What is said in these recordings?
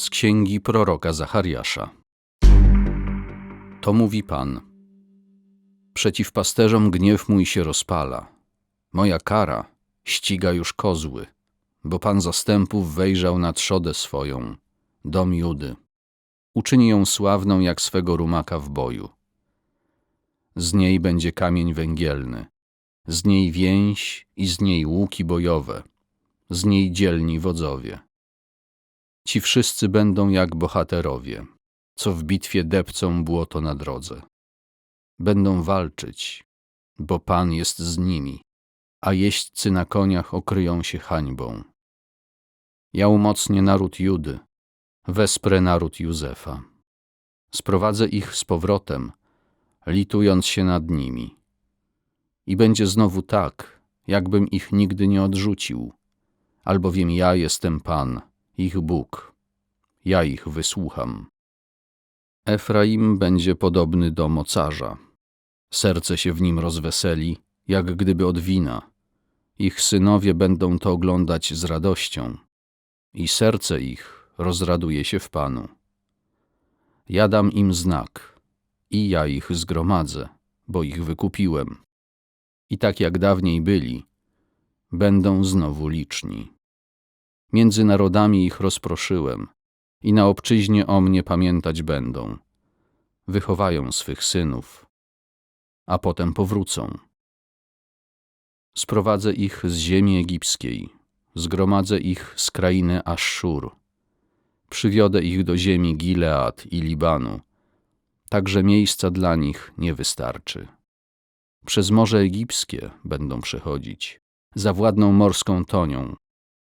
Z księgi proroka Zachariasza. To mówi Pan. Przeciw pasterzom gniew mój się rozpala. Moja kara ściga już kozły, bo Pan zastępów wejrzał na trzodę swoją, dom Judy. Uczyni ją sławną jak swego rumaka w boju. Z niej będzie kamień węgielny, z niej więź i z niej łuki bojowe, z niej dzielni wodzowie. Ci wszyscy będą jak bohaterowie, co w bitwie depcą błoto na drodze. Będą walczyć, bo Pan jest z nimi, a jeźdźcy na koniach okryją się hańbą. Ja umocnię naród Judy, wesprę naród Józefa. Sprowadzę ich z powrotem, litując się nad nimi. I będzie znowu tak, jakbym ich nigdy nie odrzucił, albowiem ja jestem Pan, ich Bóg. Ja ich wysłucham. Efraim będzie podobny do mocarza. Serce się w nim rozweseli, jak gdyby od wina. Ich synowie będą to oglądać z radością i serce ich rozraduje się w Panu. Ja dam im znak i ja ich zgromadzę, bo ich wykupiłem. I tak jak dawniej byli, będą znowu liczni. Między narodami ich rozproszyłem i na obczyźnie o mnie pamiętać będą. Wychowają swych synów, a potem powrócą. Sprowadzę ich z ziemi egipskiej, zgromadzę ich z krainy Aszszur. Przywiodę ich do ziemi Gilead i Libanu, także miejsca dla nich nie wystarczy. Przez Morze Egipskie będą przechodzić, zawładną morską tonią,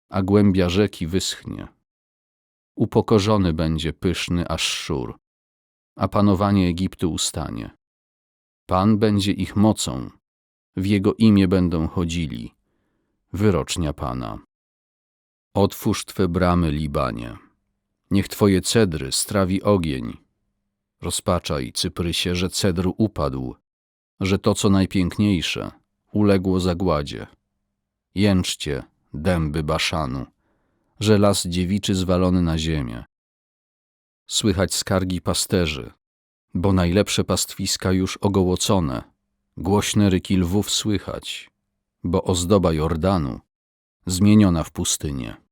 a głębia rzeki wyschnie. Upokorzony będzie pyszny Aszszur, a panowanie Egiptu ustanie. Pan będzie ich mocą, w jego imię będą chodzili. Wyrocznia Pana. Otwórz Twe bramy, Libanie. Niech Twoje cedry strawi ogień. Rozpaczaj, Cyprysie, że cedr upadł, że to, co najpiękniejsze, uległo zagładzie. Jęczcie, dęby Baszanu, że las dziewiczy zwalony na ziemię. Słychać skargi pasterzy, bo najlepsze pastwiska już ogołocone, głośne ryki lwów słychać, bo ozdoba Jordanu zmieniona w pustynię.